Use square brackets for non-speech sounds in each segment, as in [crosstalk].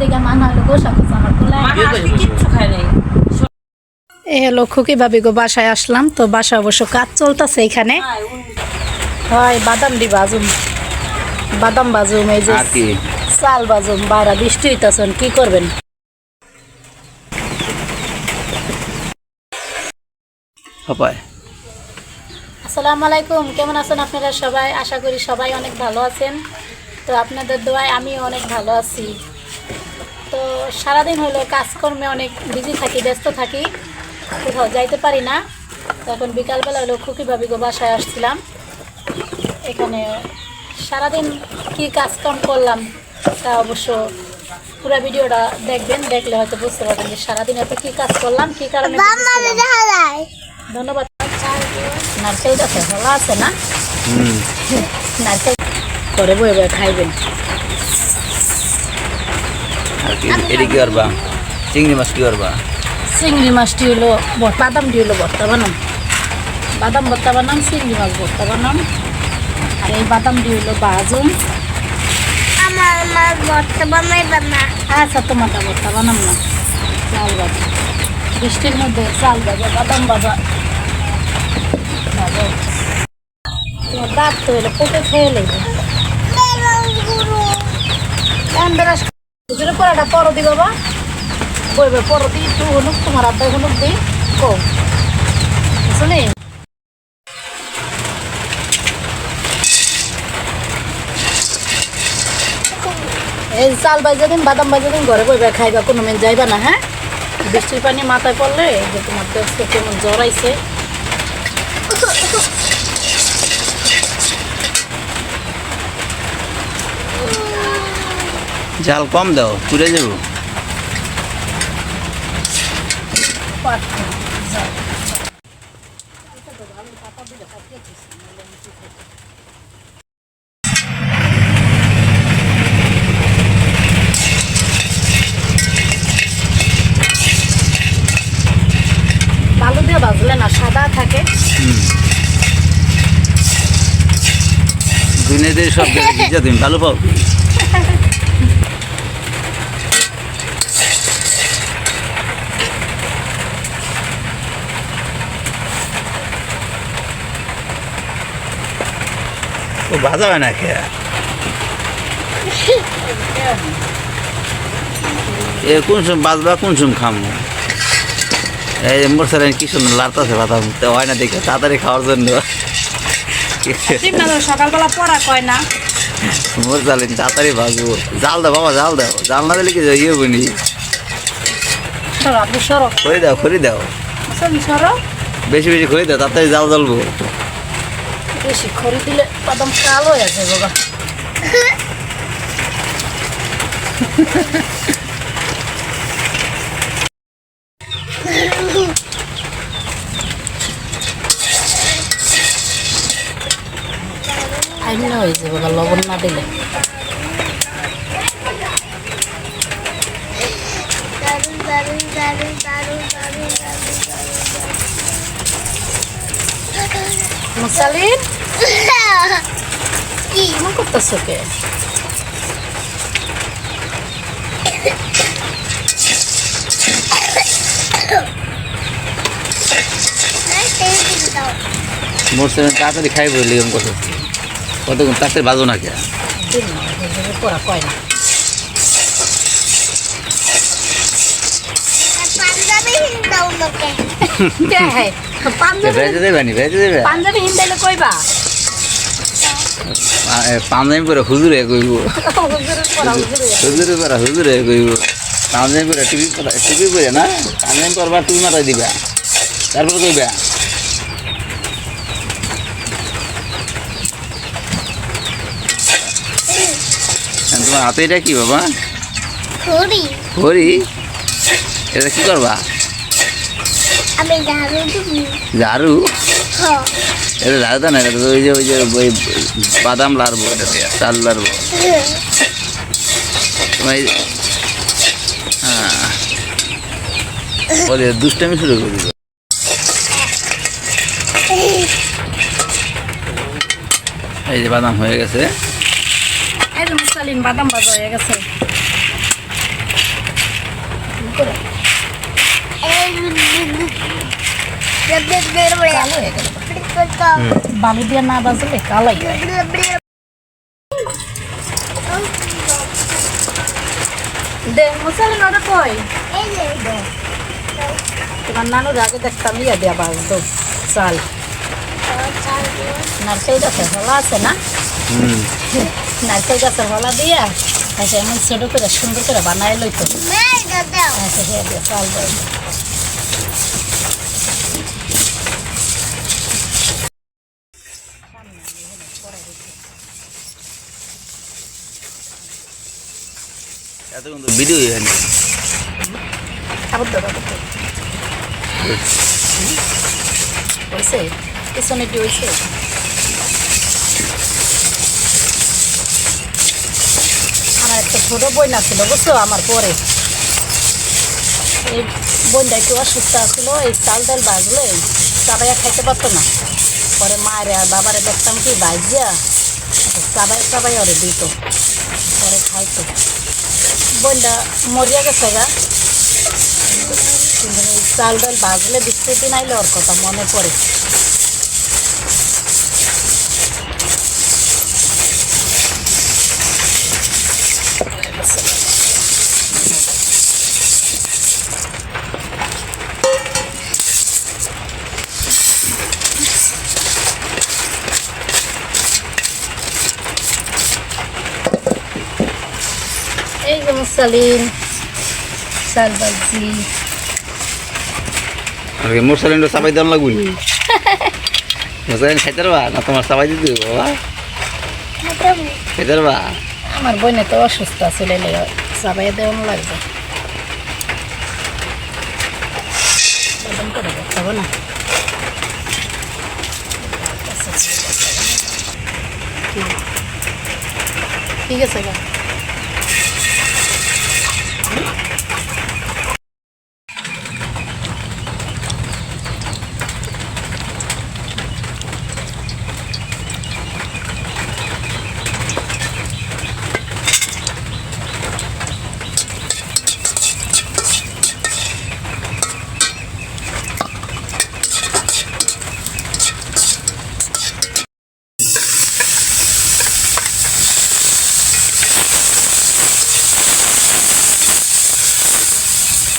দেখে মানা হলো গোসা খোঁজা আমার কোলে। কিচ্ছু খায় নাই। এ হলো খুকি ভাবি গো বাসায় আসলাম। তো বাসা অবশ্য কাজ চলতেছে এখানে। হয় বাদাম দি বাজুম। বাদাম বাজুম এই যে চাল বাজুম। বাইরা বৃষ্টি হইতাছেন কি করবেন? আসসালামু আলাইকুম কেমন আছেন আপনারা সবাই? আশা করি সবাই অনেক ভালো আছেন। তো আপনাদের দোয়ায় আমিও অনেক ভালো আছি। তো সারাদিন হলো কাজকর্মে অনেক বিজি থাকি ব্যস্ত থাকি। কোথাও যাইতে পারি না। তখন বিকালবেলা হলো খুকি ভাবি গো বাসায় আসছিলাম। এখানে সারাদিন কি কাজকর্ম করলাম তা অবশ্য পুরো ভিডিওটা দেখবেন দেখলে হয়তো বুঝতে পারবেন যে সারাদিন এত কি কাজ করলাম কি কারণে। ধন্যবাদ। নারকেল গাছে ভালো আছে না? নারকেল করে বয়ে বয়ে খাইবেন। এটি কি করবা? চিংড়ি মাছ কি করবা? চিংড়ি মাছটি হলো বাদামটি হলো ভর্তা বানাম। বাদাম ভর্তা বানাম চিংড়ি মাছ ভর্তা বানাম। আর এই বাদামটি হলো বাজুম আমার মা ভর্তা বানাইবে না? আচ্ছা তোমাটা ভর্তা বানাম না। চাল ভাজা। বৃষ্টির মধ্যে চাল ভাজা বাদাম। তোমার দাঁত তো হলো পোকে খেয়ে লেগে পরাটা পরো দি বাবা। বইবে পরো দি, একটু হনুক তোমার আব্বা হনুক দি কো এই চাল বাজা দিন বাদাম বাজা দিন ঘরে বইবে খাইবা, কোনো মেন যাইবা না হ্যাঁ? বৃষ্টির পানি মাথায় পড়লে যে তোমার আজকে কেমন জ্বর আইছে। জাল কম দাও পুড়ে যাব। বালু দিয়ে বাজলে না সাদা থাকে। দুনিয়াতে সব জায়গায় ভিজা তুমি ভালো পাও ও ভাজা হয় না খেয়া? এ কোন সময় বাজবা কোন সময় খামো? এই স্যার কি সুন্দর লাড়তাছে ভাতা হয় না দেখে তাড়াতাড়ি খাওয়ার জন্য। সকালবেলা পড়া কয় না। মোর জালেন তাড়াতাড়ি ভাজবো জাল দাও বাবা জাল দাও। জাল না দিলে কি ইয়ে বনি? খড়ি দাও খড়ি দাও। বেশি বেশি খড়ি দাও তাড়াতাড়ি জাল জ্বলবো। বেশি খড়ি দিলে বাদাম কালো হয়ে যায় বাবা আইন হয়েছে বাবা লবণ না দিলে। দারুণ কেমন করতেছো কে মোর স্যার তাড়াতাড়ি খাই বলি এরকম কত। কতক্ষণ তাড়াতাড়ি ভাজো না কে পড়া কয় না। পাঞ্জাবি হিন্দাও লোকে। [laughs] পাঞ্জাবি পরে হুজুরে কইব। হুজুরে হুজুরে পরে হুজুরে কইব। পাঞ্জাবি পরে টিভি পরে টিভি পরে না? পাঞ্জাবি পরবার তুমি মাথায় দিবা। তারপর কইবা। তোমার হাতে এটা কি বাবা? ঘুরি হরি এটা কি করবা? আমি ঝাড়ু ঝাড়ু? হ্যাঁ। এটা তো না, এটা ওই যে ওই যে, ওই বাদাম লাড়বো এটা দিয়ে চাল লাড়বো। তোমার হ্যাঁ। ওদের দুষ্টামি শুরু করে এই যে বাদাম হয়ে গেছে। এই বাদাম হয়ে গেছে। বালু দিয়ে না বাজলে কালাই হয় তোমার নানুর আগে দেখতাম ইয়া দেয়া বাজতো চাল গাছের হলা আছে না নারকেল গাছের হলা দিয়া আচ্ছা এমন ছোট করে সুন্দর করে বানাই লইতো আচ্ছা হ্যাঁ চাল ভিডিও হয়নি হয়েছে? আমার একটা ছোট বইনা ছিল বুঝছ? আমার পরে। এই বোনটা একটু অসুস্থ ছিল এই চাল ডাল বাজলে চাবাইয়া খাইতে পারতো না। পরে মায়ের আর বাবারে দেখতাম কি বাজিয়া চাবাই চাবাই ওরে দিত। পরে খাইতো। বোনটা মরিয়া গেছে গা। চাল ডাল বাজলে বিস্কুটি নাইলে ওর কথা মনে পড়ে এই যে মুসালিন চাল বাজি আরে মোর সিলিন্ডার চাপাই দেওয়ার লাগবে মোর সিলিন্ডার খাইতে পারবা? না তোমার চাপাই দিতে বাবা। খাইতে পারবা? আমার বোনে তো অসুস্থ ছিল সবাই দেওয়ানো লাগবে। না ঠিক আছে গা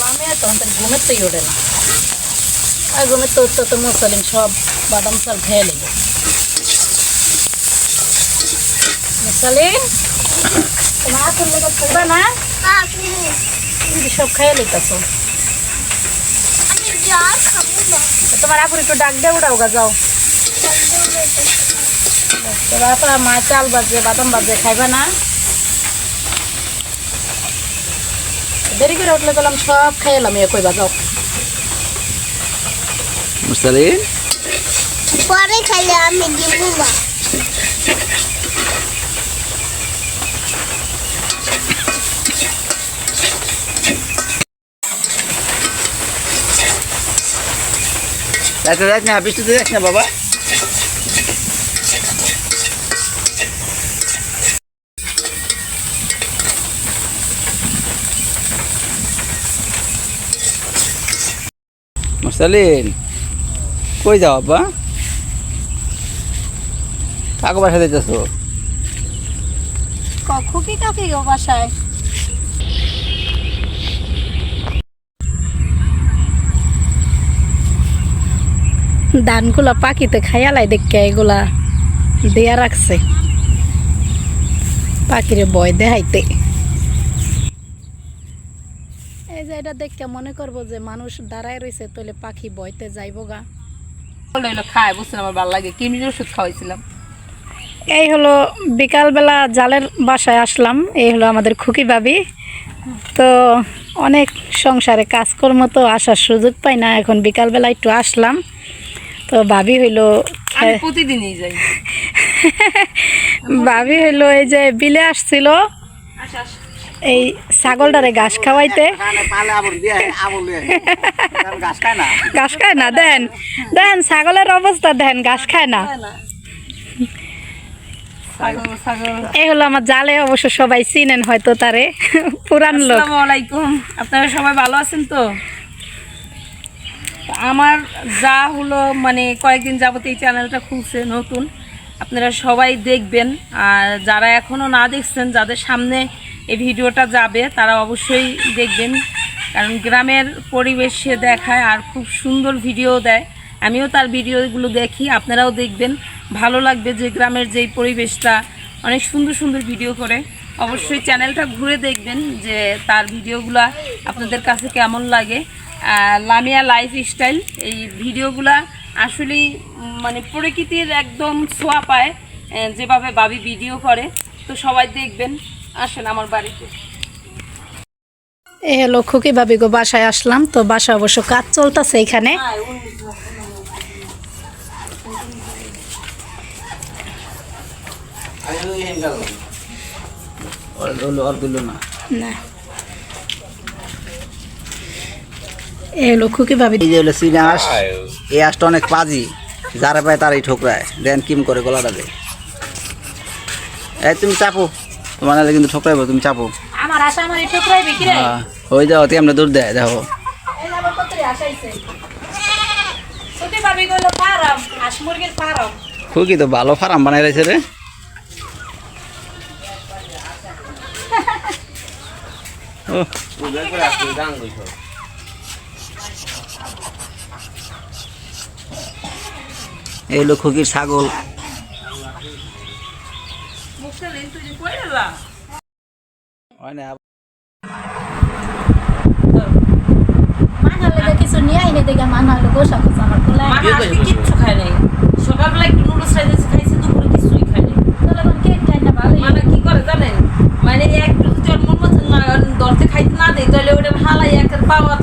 লামে তখন তো ঘুমের তো ওঠে না। আর ঘুমের উঠতে তো মুসলিম সব বাদাম চাল খেয়ে নিল মুসলিম, তোমার সব আপুর একটু ডাক দিয়ে উঠাও গা, যাও। তোমার আপা মা চাল বাজে, বাদাম বাজে, খাইবে না? দেরি করে উঠলে গেলাম সব খাই এলাম এ কইবা যাও মুস্তালিন পরে খাইলে আমি দিব না যাইতে যাইস না বৃষ্টিতে যাস না বাবা মুস্তালিন কই যাও আব্বা? কাকু বাসা দিতেছো খুকি কাকি গো বাসায়? ধানগুলো পাখিতে খাইয়ালাই দেখে এগুলা দেয়া রাখছে। পাখিরে বয় দেখাইতে এই যে এটা দেখে মনে করব যে মানুষ দাঁড়ায় রয়েছে তাহলে পাখি বইতে যাইব গা। খায় বুঝছেন আমার ভালো লাগে। কিমির ওষুধ খাওয়াইছিলাম। এই হলো বিকালবেলা জালের বাসায় আসলাম এই হলো আমাদের খুকি ভাবি। তো অনেক সংসারে কাজকর্ম তো আসার সুযোগ পাই না এখন বিকালবেলা একটু আসলাম। তো ভাবি হইল প্রতিদিনই যাই। [laughs] ভাবি হইল এই যে বিলে আসছিল। এই ছাগলটারে ঘাস খাওয়াইতে। ঘাস খায় না। দেন। দেন ছাগলের অবস্থা দেন ঘাস খায় না। এই হলো আমার জালে অবশ্য সবাই চিনেন হয়তো তারে। পুরান লোক। আলাইকুম। আপনারা সবাই ভালো আছেন তো? আমার যা হলো মানে কয়েকদিন যাবত এই চ্যানেলটা খুলছে নতুন। আপনারা সবাই দেখবেন। আর যারা এখনও না দেখছেন যাদের সামনে এই ভিডিওটা যাবে, তারা অবশ্যই দেখবেন। কারণ গ্রামের পরিবেশে দেখায় আর খুব সুন্দর ভিডিও দেয়। আমিও তার ভিডিওগুলো দেখি, আপনারাও দেখবেন। ভালো লাগবে যে গ্রামের যেই পরিবেশটা, অনেক সুন্দর সুন্দর ভিডিও করে। অবশ্যই চ্যানেলটা ঘুরে দেখবেন যে তার ভিডিওগুলা আপনাদের কাছে কেমন লাগে। লামিয়া লাইফ স্টাইল এই ভিডিওগুলা আসলেই মানে প্রকৃতির একদম ছোঁয়া পায় যেভাবে বাবি ভিডিও করে। তো সবাই দেখবেন। আসেন আমার বাড়িতে। এ হলো খুকি ভাবি গো বাসায় আসলাম। তো বাসা অবশ্য কাজ চলতেছে এখানে। না না। এ হলো খুকি ভাবি। এই যে হলো চিনা হাঁস এই হাঁসটা অনেক পাজি। যারা পায় তারাই ঠোকরায়। দেন কিম করে গলাটা দেয় এই তুমি চাপো। তোমার নাহলে কিন্তু ঠোকরাইবো তুমি চাপো। আমার আশা আমার একটু প্রায় বিক্রি হ্যাঁ ওই যাও তুই আমরা দূর দেয় দেখো। খুকি ভাবি গেলো ফার্ম হাঁস মুরগির ফার্ম। খুকি তো ভালো ফার্ম বানাই রয়েছে রে। [laughs] এই হলো খুকির ছাগল মুখটা রেল তুই করে এলাম হয় না। কিছু নিয়ে আইনে দেখে মানার লেগে বসা করছে আমার কোলায় মানে আজকে কিচ্ছু খায় নাই। সকালবেলা একটু নুডলস খাইছে খাইছে দুপুরে কিছুই খায় নাই। তাহলে এখন কেক খাই না ভালোই। মানে কি করে জানেন? মানে একটু যদি ওর মন মতো না ধরতে খাইতে না দেয় তাহলে ওটা হালাই একটা পাওয়া